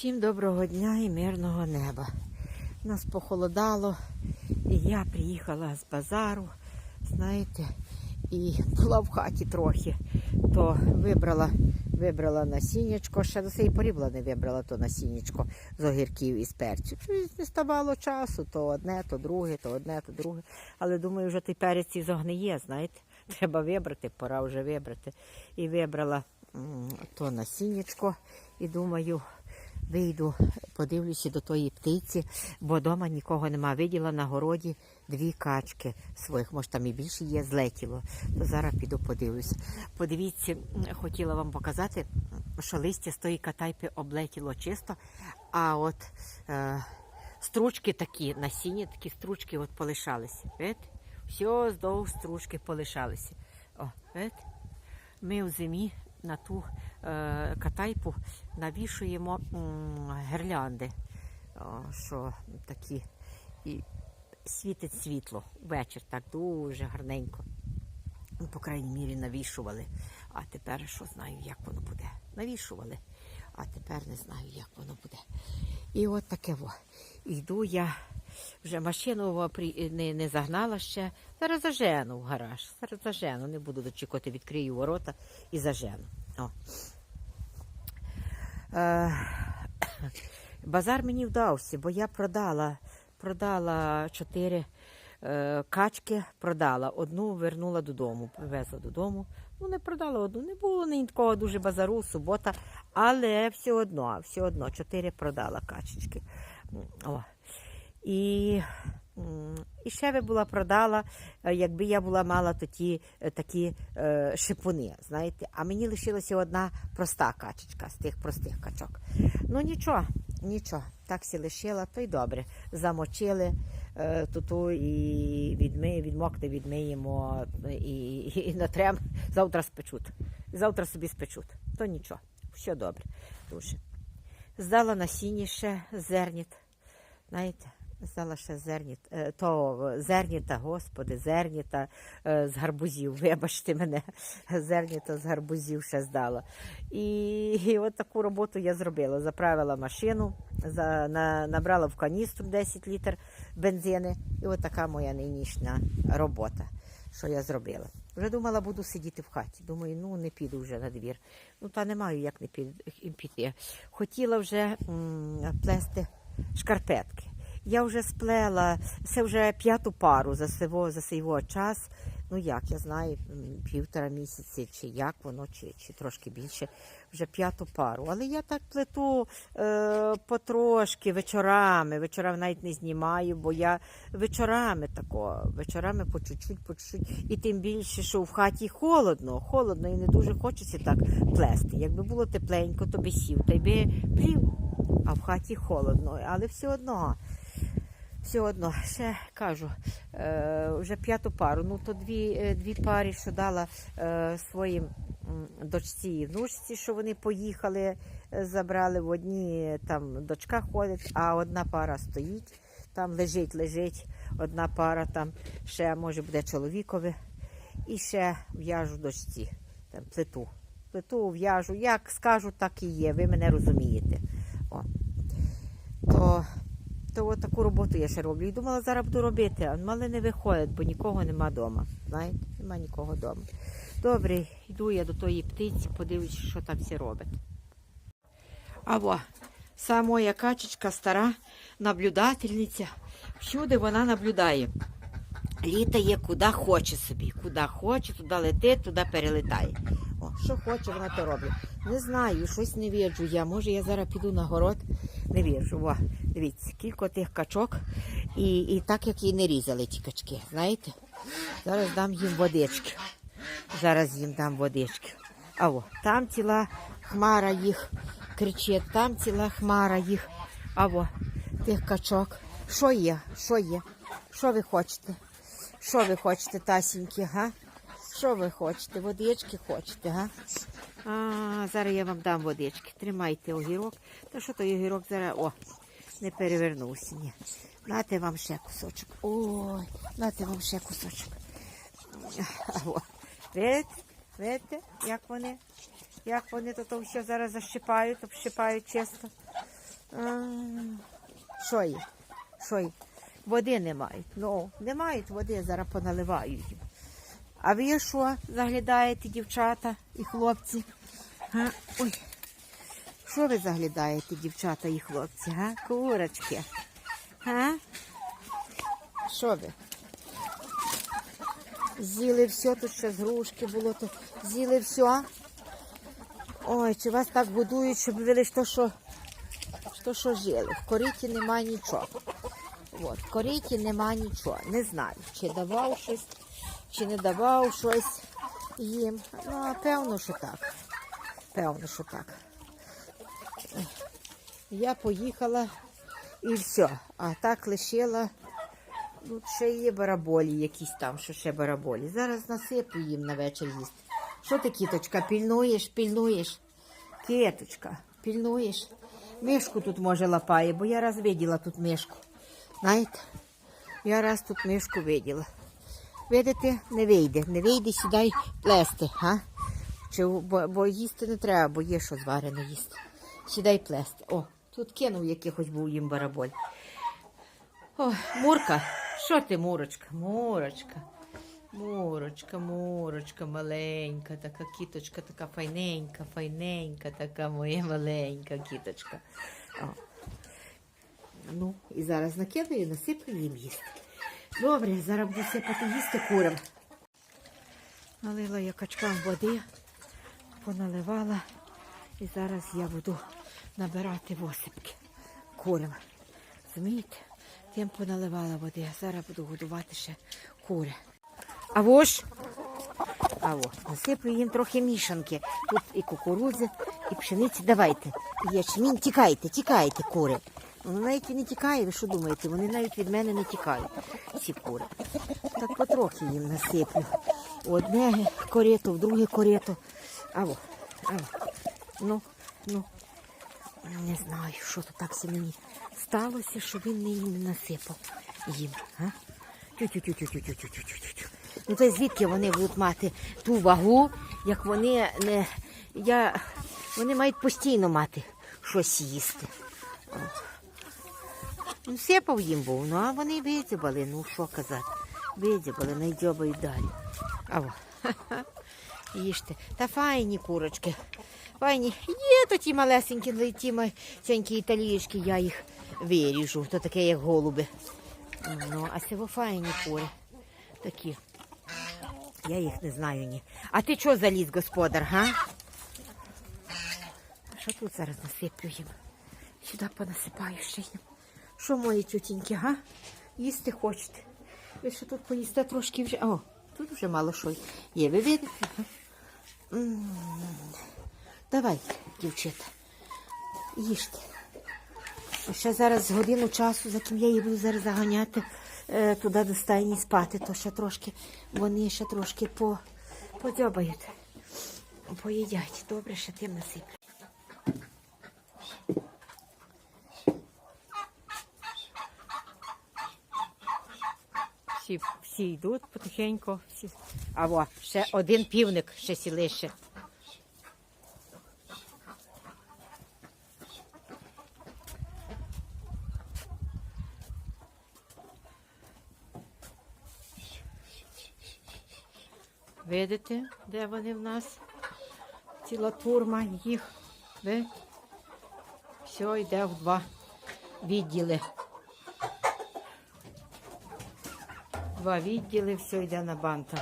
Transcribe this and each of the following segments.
Всім доброго дня і мирного неба. Нас похолодало, і я приїхала з базару, знаєте, і була в хаті трохи, то вибрала, вибрала насіннячко, ще до цієї порі не вибрала то насіннячко з огірків і з перцю. Не ставало часу, то одне, то друге, то одне, то друге. Але думаю, вже той перець і зогниє, знаєте. Треба вибрати, пора вже вибрати. І вибрала то насіннячко, і думаю, вийду, подивлюся до тої птиці, бо вдома нікого нема. Виділа на городі дві качки своїх, може там і більше є, злетіло. То зараз піду подивлюся. Подивіться, хотіла вам показати, що листя з тої катайпи облетіло чисто, а от е, стручки такі, насіння, такі стручки от полишалися. Видите? Все здовж стружки полишалися. О, видите? Ми в зимі на ту е, катайпу навішуємо гірлянди, що такі і світить світло ввечір, так дуже гарненько. По крайній мірі навішували. А тепер що знаю, як воно буде. Навішували, а тепер не знаю, як воно буде. І от таке во. Йду я, вже машину не, не загнала ще. Зараз зажену в гараж. Зараз зажену. Не буду дочекати, відкрию ворота і зажену. О. Е, базар мені вдався, бо я продала, продала чотири е, качки, продала. Одну вернула додому, привезла додому. Ну, не продала одну, не було ні такого дуже базару, субота, але все одно, все одно, чотири продала качечки. О. І, і ще би була продала, е, якби я була мала тоді е, такі е, шипуни, знаєте. А мені лишилася одна проста качечка з тих простих качок. Ну нічого, нічого, так сі лишила, то й добре. Замочили е, туту і відми, відмокне, відмиємо і, і, і натрем. Завтра спечуть. Завтра собі спечуть. То нічого, все добре. Дуже. Здала насіння ще зерніт. Знаєте, здала ще зерніт, е, то зерніта, господи, зерніта е, з гарбузів, вибачте мене, зерніта з гарбузів ще здала. І, і от таку роботу я зробила. Заправила машину, за, на, набрала в каністру 10 літр бензини. І от така моя нинішня робота, що я зробила. Вже думала, буду сидіти в хаті. Думаю, ну не піду вже на двір. Ну та не маю як не піти. Хотіла вже м, плести шкарпетки. Я вже сплела, це вже п'яту пару за сего, за сего час. Ну як, я знаю, півтора місяці, чи як воно, чи, чи трошки більше, вже п'яту пару. Але я так плету е, потрошки вечорами. Вечорами навіть не знімаю, бо я вечорами тако, вечорами по чуть-чуть, по чуть-чуть. І тим більше, що в хаті холодно, холодно і не дуже хочеться так плести. Якби було тепленько, то би сів, та й би плів. А в хаті холодно, але все одно. Все одно, ще кажу, е, вже п'яту пару. Ну то дві, е, дві пари, що дала е, своїм дочці і внучці, що вони поїхали, забрали в одні там дочка ходить, а одна пара стоїть, там лежить, лежить. Одна пара там ще може буде чоловікові. І ще в'яжу дочці, там плиту. Плиту в'яжу, як скажу, так і є. Ви мене розумієте. О. То то от таку роботу я ще роблю. І думала, зараз буду робити, але не виходить, бо нікого нема вдома. Знаєте, нема нікого вдома. Добре, йду я до тої птиці, подивлюсь, що там всі робить. А во, ця моя качечка стара наблюдательниця. Всюди вона наблюдає. Літає куди хоче собі, куди хоче, туди летить, туди перелітає. О, що хоче, вона то робить. Не знаю, щось не вірджу я. Може, я зараз піду на город, не вірджу. О, дивіться, кілька тих качок, і, і так як і не різали ті качки, знаєте? Зараз дам їм водички. Зараз їм дам водички. А о, там ціла хмара їх кричить, там ціла хмара їх. А о, тих качок. Що є? Що є? Що ви хочете? Що ви хочете, тасіньки, га? Що ви хочете? Водички хочете, га? А, зараз я вам дам водички. Тримайте огірок. Та що той огірок зараз. О, не перевернувся. Ні. Нате вам ще кусочок. Ой, нате вам ще кусочок. О. Видите? Видите, як вони? Як вони то, то все зараз защипають, общипають чисто. Що є? Що є? Води не мають. Ну, не мають води, зараз поналиваю їм. А ви що заглядаєте, дівчата і хлопці? Га? Ой. Що ви заглядаєте, дівчата і хлопці? Га? Курочки. Га? Що ви? З'їли все, тут ще з грушки було, то з'їли все. Ой, чи вас так будують, щоб ви лише то, що, то, що жили. В кориті нема нічого. От, в кориті нема нічого. Не знаю, чи давав щось, чи не давав щось їм. Ну, певно, що так. Певно, що так. Я поїхала і все. А так лишила. Тут ще є бараболі, якісь там, що ще бараболі. Зараз насиплю їм на вечір їсти. Що ти, кіточка, пільнуєш, пільнуєш? Кіточка, пільнуєш? Мишку тут може лапає, бо я раз виділа тут мишку. Знаєте? Я раз тут мишку виділа. Видите, не вийде, не вийде сюди плести, а? Чи, бо, бо їсти не треба, бо є що зварено їсти. Сідай плести. О, тут кинув якихось був їм бараболь. О, Мурка, що ти, Мурочка? Мурочка. Мурочка, Мурочка, маленька, така кіточка, така файненька, файненька, така моя маленька кіточка. О. Ну, і зараз накидаю, насиплю їм їсти. Добре, зараз буду сипати їсти курам. Налила я качкам води, поналивала. І зараз я буду набирати восипки курям. Розумієте? Тим поналивала води, а зараз буду годувати ще кури. А во ж, а во, насиплю їм трохи мішанки. Тут і кукурудзи, і пшениці. Давайте. Ячмінь, тікайте, тікайте, кури. Вони навіть і не тікає, ви що думаєте? Вони навіть від мене не тікають, ці кури. Так потрохи їм насиплю. Одне корито, в друге корито. А во, а. Ну, ну. Не знаю, що то так мені сталося, що він мені не насипав їм. А? Тю-тю-тю-тю-тю-тю-тю-тю-тю. Ну то звідки вони будуть мати ту вагу, як вони не. Я... Вони мають постійно мати щось їсти. О. Сипав їм був, ну а вони видзябали, ну що казати. Видзябали, найдьобають далі. Аво. Їжте. Та файні курочки. Файні. Є то ті малесенькі, ну, ті маленькі італієчки, я їх виріжу. То таке, як голуби. Ну, а це файні кури. Такі. Я їх не знаю ні. А ти чого заліз, господар, га? Що тут зараз насиплю їм? Сюди понасипаю ще їм. Що мої тютіньки, га? Їсти хочете? Ви що тут поїсте трошки вже. О, тут вже мало що є. Ви видите? Давай, дівчата, їжте. Ще зараз годину часу, за ким я її буду зараз заганяти е, туди до стайні спати, то ще трошки, вони ще трошки по, подьобають, поїдять. Добре, ще тим насиплю. Всі, всі йдуть потихеньку. Всі. А во, ще один півник ще сілище. Видите, де вони в нас? Ціла турма їх. Ви? Все йде в два відділи. Два відділи, все йде на банта.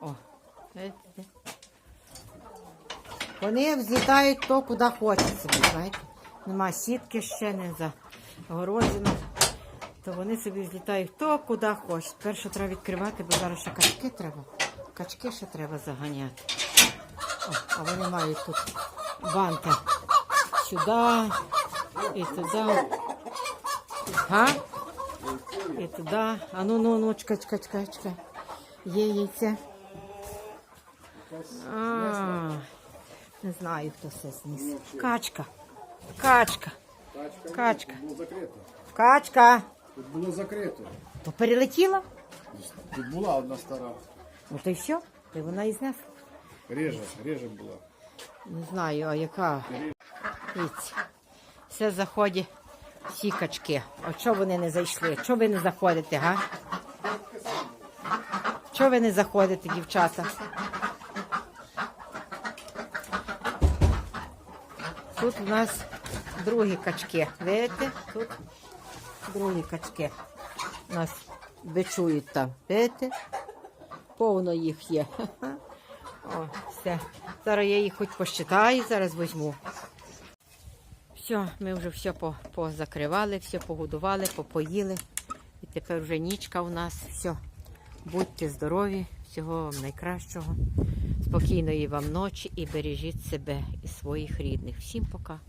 О? Вони взлітають то, куди хочеться, знаєте. Нема сітки ще не загорожено. То вони собі взлітають то, куди хочуть. Перше треба відкривати, бо зараз ще качки треба. Качки ще треба заганяти. О, а вони мають тут банти сюди і туди. Га? І туди. А ну, ну, ну, чекай, чекай, чекай, чекай. Є яйце. А, не знаю, хто це зніс. Качка. Качка. Качка. Було закрито. Качка. Тут було закрито. То перелетіла? Тут була одна стара. Ну то й все. То й вона і знесла. Реже, реже була. Не знаю, а яка. Все заходять всі качки. От чого вони не зайшли? Чого ви не заходите, га? Чого ви не заходите, дівчата? Тут у нас другі качки. Видите? Тут другі качки. У нас бичують там. Видите? Повно їх є. О, все. Зараз я їх хоч посчитаю, зараз візьму. Все, ми вже все позакривали, все погодували, попоїли. І тепер вже нічка у нас. Все. Будьте здорові, всього вам найкращого. Спокійної вам ночі і бережіть себе і своїх рідних. Всім пока.